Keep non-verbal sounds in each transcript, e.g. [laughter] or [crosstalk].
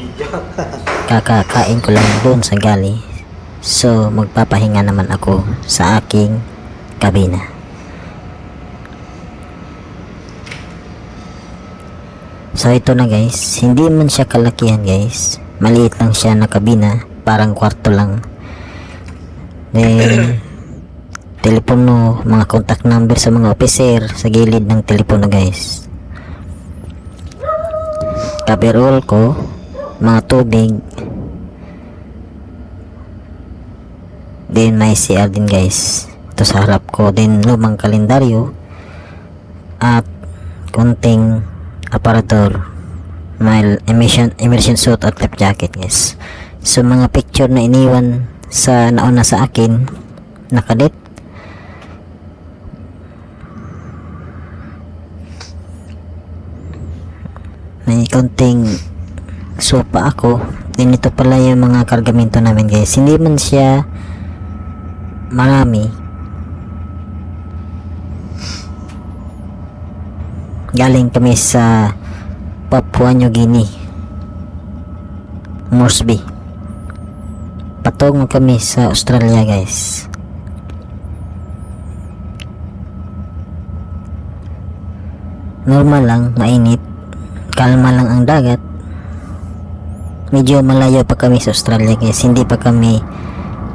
[laughs] Kakakain ko lang doon sa gali. So, magpapahinga naman ako sa aking kabina. So, ito na guys. Hindi man siya kalakihan guys. Maliit lang siya na kabina. Parang kwarto lang. Then, [coughs] telepono, mga contact number sa mga officer sa gilid ng telepono guys. Coverall ko, mga tubig, Then may CR din guys. Ito sa harap ko. Then lumang kalendaryo. At konting aparator. May emission, immersion suit at life jacket guys. So mga picture na iniwan sa nauna sa akin. Nakadit. May konting sopa ako. Then ito pala yung mga kargamento namin guys. Hindi man siya marami. Galing kami sa Papua New Guinea. Moresby. Patungo kami sa Australia guys. Normal lang mainit. Kalma lang ang dagat medyo malayo pa kami sa Australia guys. Hindi pa kami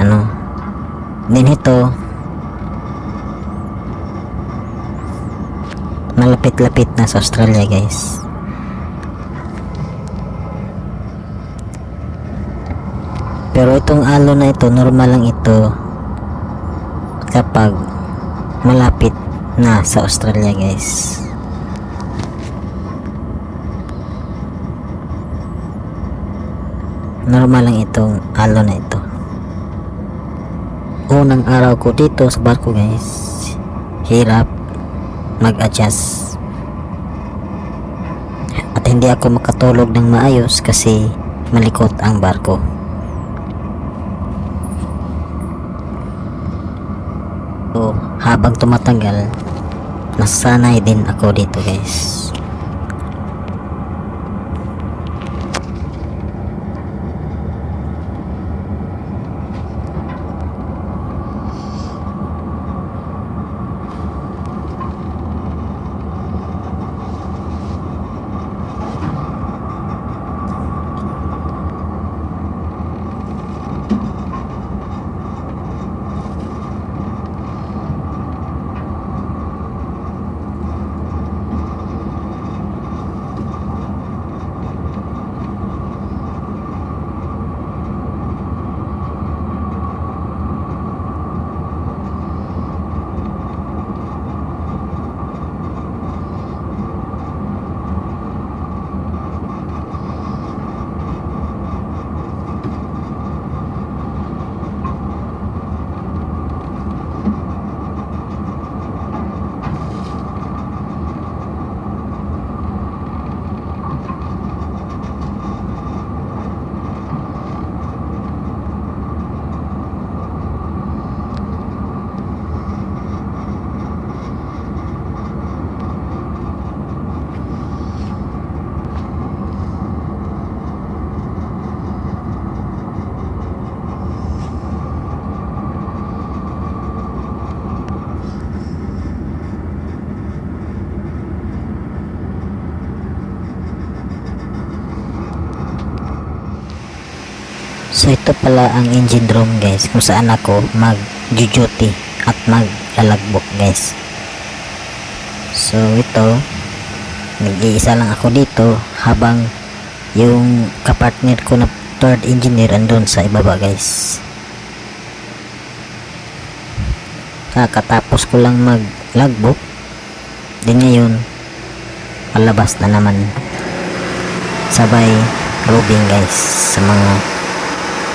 ano din ito malapit-lapit na sa Australia guys. Pero itong alo na ito normal lang ito kapag malapit na sa Australia guys normal lang itong alo na ito. Unang araw ko dito sa barko guys. Hirap mag-adjust. At hindi ako makatulog ng maayos kasi malikot ang barko. So habang tumatagal nasanay din ako dito guys So ito pala ang engine room guys kung saan ako mag-duty at mag-lalagbok guys. So ito nag-iisa lang ako dito habang yung kapartner ko na third engineer andun sa ibaba guys. Kakatapos ko lang mag-logbook din ngayon palabas na naman sabay roving guys sa mga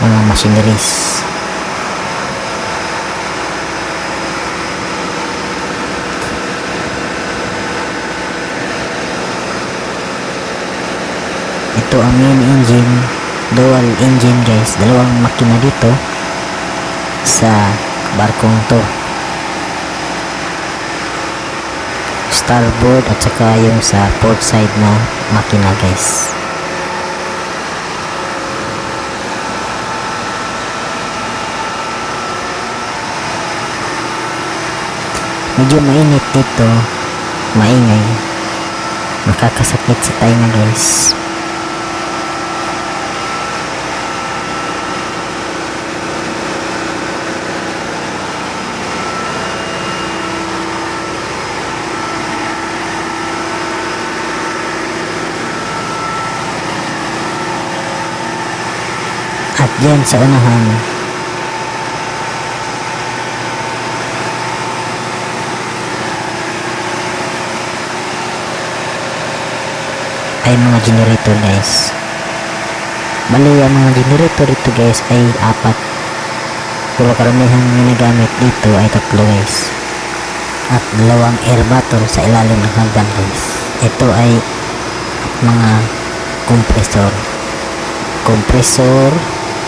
mga machineries. Ito ang main engine dual engine guys. Dalawang makina dito sa barkong to. Starboard at saka yung sa port side na makina guys medyo mainit dito. Maingay. Makakasakit sa tainga guys. At dyan sa unahan ay mga generator guys. Bali ang mga generator ito guys ay apat. Pero karamihan ginagamit dito ay tatlo guys. At dalawang air bottle sa ilalim ng hagdan guys. Ito ay mga compressor. Compressor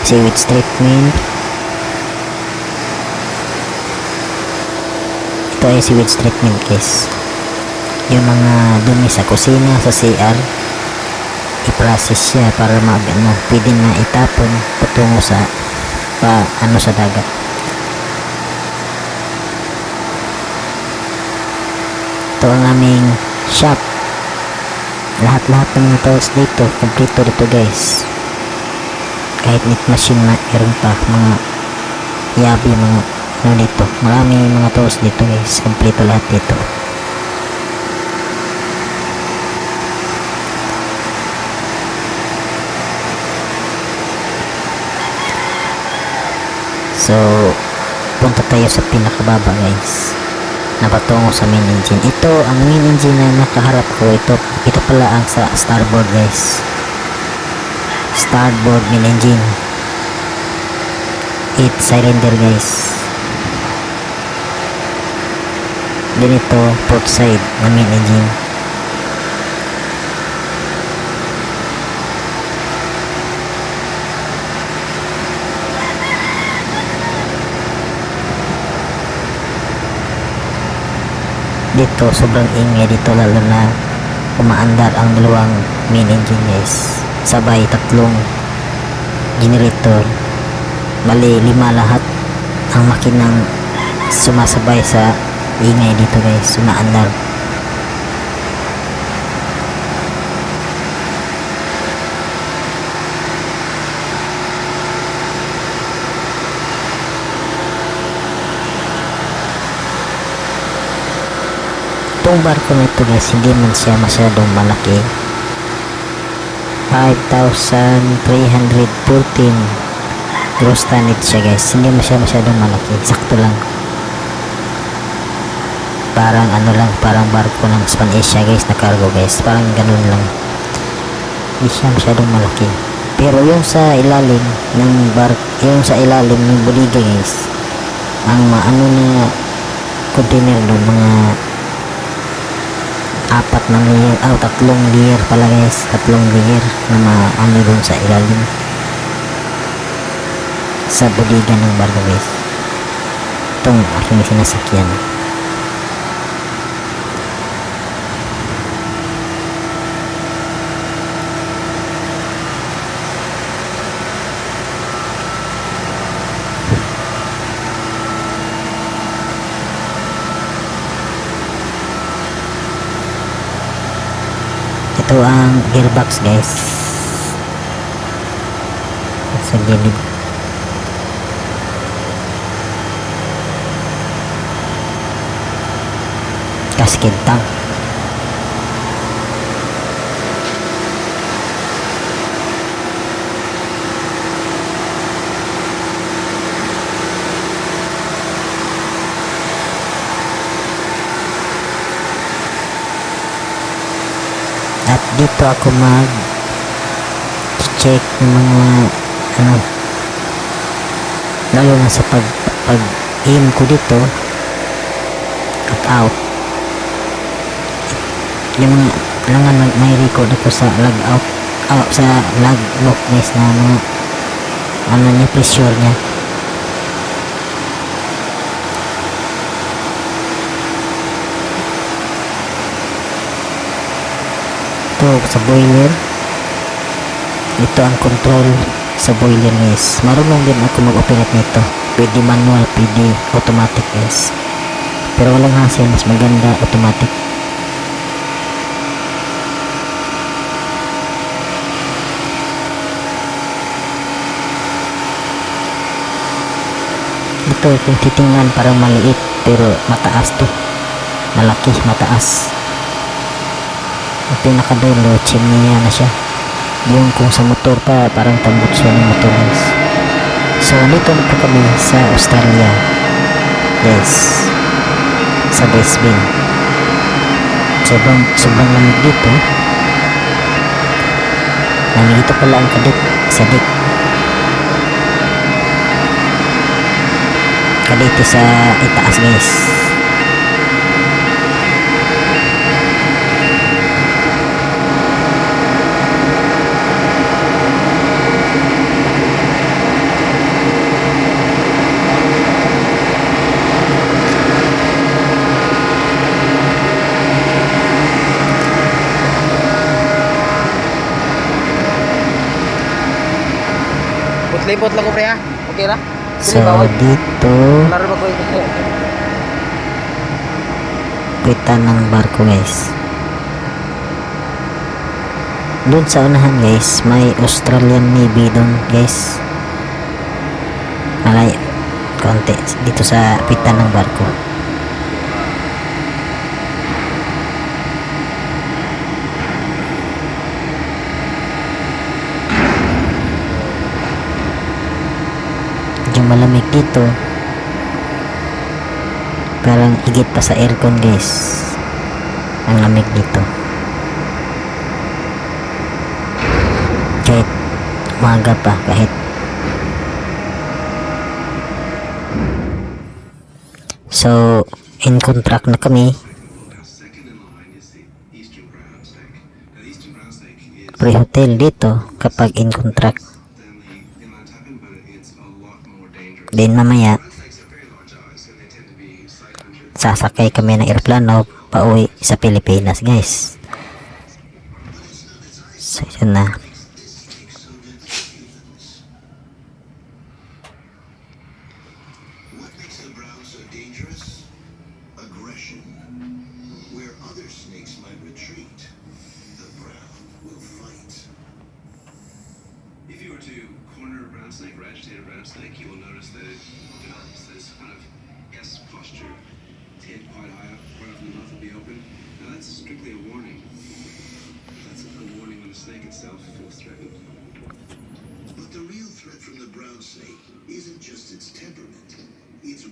sewage treatment. Ito ay sewage treatment guys. Yung mga dumi sa kusina sa CR i-process siya para mag ano, pwede na itapon patungo sa pa ano sa dagat. Ito ang aming shop. Lahat-lahat ng mga tools dito kompleto dito guys. Kahit knit machine na meron pa mga yabi mga ano dito. Marami mga tools dito guys. Kompleto lahat dito So, punta tayo sa pinakababa guys. Napatungo sa main engine. Ito, ang main engine na nakaharap ko. Ito, ito pala ang sa starboard guys. Starboard main engine. 8 cylinder guys. Then port side na main engine. Dito sobrang ingay dito lalo na umaandar ang dalawang main engine guys sabay tatlong generator. Bali lima lahat ang makinang sumasabay sa ingay dito guys. Umaandar itong barko na ito guys hindi man siya masyadong malaki. 5,314 gross tonnage siya guys. Hindi man siya masyadong malaki. Sakto lang. Parang ano lang parang barko ng Span Asia guys na cargo guys. Parang ganun lang. Hindi siya masyadong malaki. Pero yung sa ilalim ng bark yung sa ilalim ng bodega guys ang maano na container doon mga apat na layer, ah, tatlong layer pala guys, tatlong layer na maano doon sa ilalim. Sa bodega ng barko guys. Itong aking sinasakyan ito ang gearbox guys. Sa gilid. Cascade tank dito ako mag check ng mga ano lalo na sa pag pag aim ko dito at out. Yung mga kailangan mag may record ako sa log out out sa log lock guys na mga ano niya pressure niya ito sa boiler ito ang control sa boiler guys marunong din ako mag-operate nito pwede manual pwede automatic guys Pero walang hassle, mas maganda automatic. Ito kung titingnan parang maliit pero mataas to. Malaki, mataas. Pinakadulo, chimney na siya. Yung kung sa motor pa, parang tambot siya ng motor guys. So, dito na po kami sa Australia. Yes. Sa Brisbane. Sobrang, sobrang lamig dito. Nandito pala ang kadit. Sa dik. Kadito sa itaas guys. Putlipot lang ko pre ha. Okay ra? So, dito, [laughs] kita ng barko guys. Doon sa unahan guys, may Australian Navy doon guys. Malay, konti dito sa pitan ng barko. Malamig dito. Parang higit pa sa aircon guys. Ang lamig dito. Kahit umaga pa, kahit So, in contract na kami. Is Pre-hotel dito kapag in contract. Then mamaya, sasakay kami ng aeroplano pauwi sa Pilipinas guys. So, yun na. Brown snake, you will notice that it develops this kind of S posture. Its head quite high up, right off the mouth will be open. Now, that's strictly a warning. That's a warning when the snake itself feels threatened. But the real threat from the brown snake isn't just its temperament. It's